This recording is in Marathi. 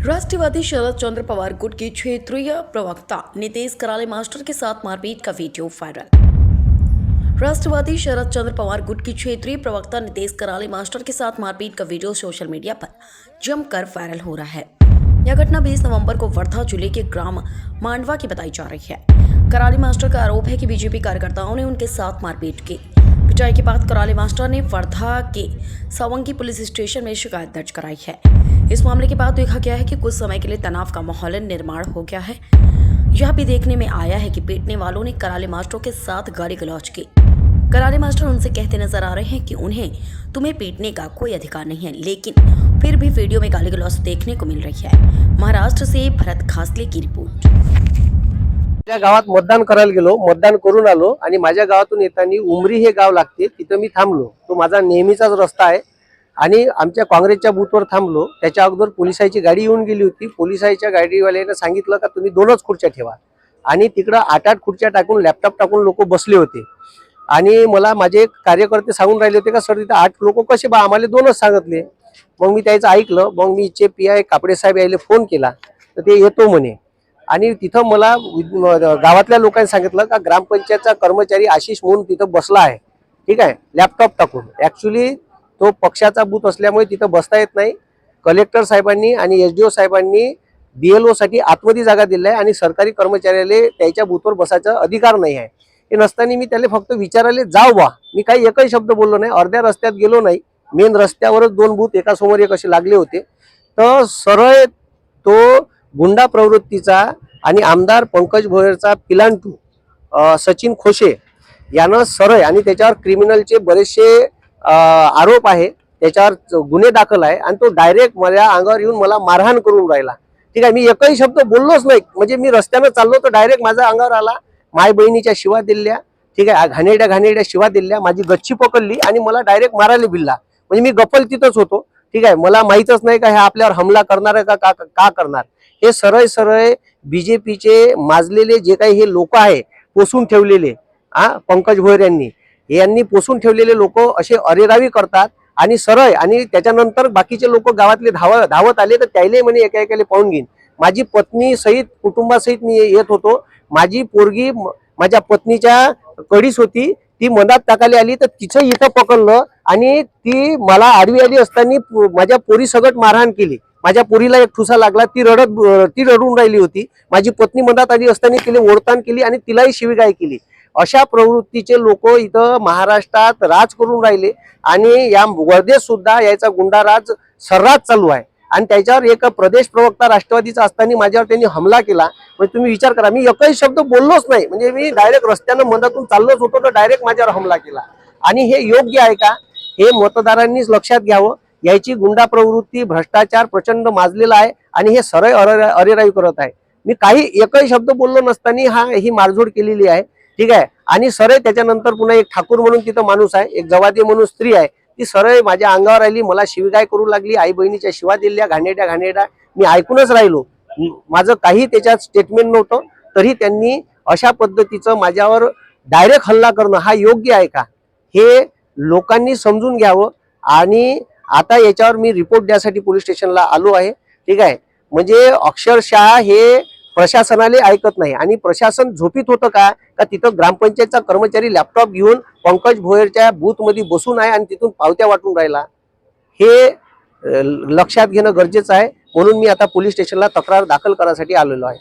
राष्ट्रवादी शरद चंद्र पवार गुट के क्षेत्रीय प्रवक्ता नीतीश कराले मास्टर के साथ मारपीट का वीडियो वायरल। राष्ट्रवादी शरद चंद्र पवार गुट की क्षेत्रीय प्रवक्ता नीतीश कराले मास्टर के साथ मारपीट का वीडियो सोशल मीडिया पर जमकर वायरल हो रहा है। यह घटना 20 नवंबर को वर्धा ज़िले के ग्राम मांडवा की बताई जा रही है। कराली मास्टर का आरोप है कि बीजेपी कार्यकर्ताओं ने उनके साथ मारपीट की। पिटाई के बाद कराली मास्टर ने वर्धा के सवंगी पुलिस स्टेशन में शिकायत दर्ज कराई है। इस मामले के बाद देखा गया है कि कुछ समय के लिए तनाव का माहौल निर्माण हो गया है। यह भी देखने में आया है कि पीटने वालों ने कराले मास्टरों के साथ गाली गलौज की। करारे मास्टर उनसे कहते नज़र आ रहे हैं कि उन्हें तुम्हें पीटने का कोई अधिकार नहीं है, लेकिन फिर भी वीडियो में गाली गलौज देखने को मिल रही है। महाराष्ट्र से भरत खासले की रिपोर्ट। त्या मतदान करायला गेलो, मतदान करून आलो उमरी हे गाव लागते, तिथं मी थांबलो. तो माझा नेहमीचाच रस्ता आहे. आणि आमच्या काँग्रेसच्या बूथवर थांबलो. त्याच्या अगोदर पोलिसाची गाडी येऊन गेली होती. पोलिसाच्या गाडीवाल्याने सांगितलं का तुम्ही दोनच खुर्च्या ठेवा. आणि तिकडं आठ आठ खुर्च्या टाकून लॅपटॉप टाकून लोक बसले होते. आणि मला माझे कार्यकर्ते सांगून राहिले होते का सर तिथं आठ लोक कसे बा? आम्हाला दोनच सांगितले. मग मी त्याचं ऐकलं. मग मी इथे पी आय कापडे साहेब यायला फोन केला. तर ते येतो म्हणे. आणि तिथं मला वि- गावातल्या लोकांनी सांगितलं का ग्रामपंचायतचा कर्मचारी आशिष म्हणून तिथं बसला आहे. ठीक आहे? लॅपटॉप टाकून. ॲक्च्युली तो पक्षाचा बूथ असल्यामुळे तिथं बसता येत नाही. कलेक्टर साहेबांनी आणि एस डी ओ साहेबांनी बी एल ओसाठी आतमध्ये जागा दिली आहे आणि सरकारी कर्मचाऱ्याला त्याच्या बूथवर बसायचा अधिकार नाही आहे. हे नसताना मी त्याला फक्त विचारायला जाऊ बा. मी काही एकही शब्द बोललो नाही. अर्ध्या रस्त्यात गेलो नाही. मेन रस्त्यावरच दोन बूथ एकासमोर एक असे लागले होते. तर सरळ तो गुंडा प्रवृत्तीचा आणि आमदार पंकज भोयरचा पिलांटू सचिन खोशे यानं सरळ आणि त्याच्यावर क्रिमिनलचे बरेचसे आरोप आहे त्याच्यावर च- गुन्हे दाखल आहे आणि तो डायरेक्ट माझ्या अंगावर येऊन मला मारहाण करून राहिला. ठीक आहे मी एकही शब्द बोललोच नाही. म्हणजे मी रस्त्यानं चाललो तर डायरेक्ट माझ्या अंगावर आला माय बहिणीच्या शिवा दिल्या ठीक आहे घाणेरड्या घाणेरड्या शिवा दिल्या माझी गच्ची पकडली आणि मला डायरेक्ट मारायला बिल्ला म्हणजे मी गप्पल तिथंच होतो. ठीक आहे मला माहीतच नाही का हे आपल्यावर हमला करणार आहे का का का करणार? हे सरळ सरळ बीजेपीचे माजलेले जे काही हे लोक आहे पोसून ठेवलेले हा पंकज भोयर यांनी यांनी पोसून ठेवलेले लोक असे अरेरावी करतात आणि सरळ आणि त्याच्यानंतर बाकीचे लोक गावातले धाव धावत आले तर त्याले म्हणे एका एकाले पाहून घेईन. माझी पत्नी सहित कुटुंबासहित मी येत होतो. माझी पोरगी माझ्या पत्नीच्या कडीस होती. ती मनात टाकायला आली तर तिचं इथं पकडलं आणि ती मला आडवी आली असताना माझ्या पोरी सगट मारहाण केली. माझ्या पोरीला एक ठुसा लागला. ती रडत ती रडून राहिली होती. माझी पत्नी मनात आली असताना तिला ओढताण केली आणि तिलाही शिवीगाय केली. अशा प्रवृत्तीचे लोक इथं महाराष्ट्रात राज करून राहिले आणि या वर्धेत सुद्धा याचा गुंडाराज सर्रास चालू आहे. आणि त्याच्यावर एक प्रदेश प्रवक्ता राष्ट्रवादीचा असताना माझ्यावर त्यांनी हमला केला. म्हणजे तुम्ही विचार करा मी एकही शब्द बोललोच नाही. म्हणजे मी डायरेक्ट रस्त्यानं मनातून चाललोच होतो तर डायरेक्ट माझ्यावर हमला केला. आणि हे योग्य आहे का? हे मतदारांनीच लक्षात घ्यावं. याची गुंडा प्रवृत्ती भ्रष्टाचार प्रचंड माजलेला आहे आणि हे सरळ अरेराई करत आहे. मी काही एकही शब्द बोललो नसताना हा ही मारझोड केलेली आहे. ठीक आहे? आणि सरळ त्याच्यानंतर पुन्हा एक ठाकूर म्हणून तिथं माणूस आहे एक जवादी म्हणून स्त्री आहे. ती सरळ माझ्या अंगावर आली मला शिवीगाय करू लागली आई बहिणीच्या शिवा दिल्या घाणेड्या घाणेड्या मी ऐकूनच राहिलो. माझं काही त्याच्यात स्टेटमेंट नव्हतं तरी त्यांनी अशा पद्धतीचं माझ्यावर डायरेक्ट हल्ला करणं हा योग्य आहे का? हे लोकांनी समजून घ्यावं आणि आता याच्यावर मी रिपोर्ट द्यासाठी पोलीस स्टेशनला आलो आहे. ठीक आहे? म्हणजे अक्षरशः हे प्रशासनाने ऐकत नाही. आणि प्रशासन झोपीत होतं का? का तिथं ग्रामपंचायतचा कर्मचारी लॅपटॉप घेऊन पंकज भोयरच्या बूथमध्ये बसून आहे आणि तिथून पावत्या वाटून राहिला? हे लक्षात घेणं गरजेचं आहे. म्हणून मी आता पोलीस स्टेशनला तक्रार दाखल करायसाठी आलेलो आहे.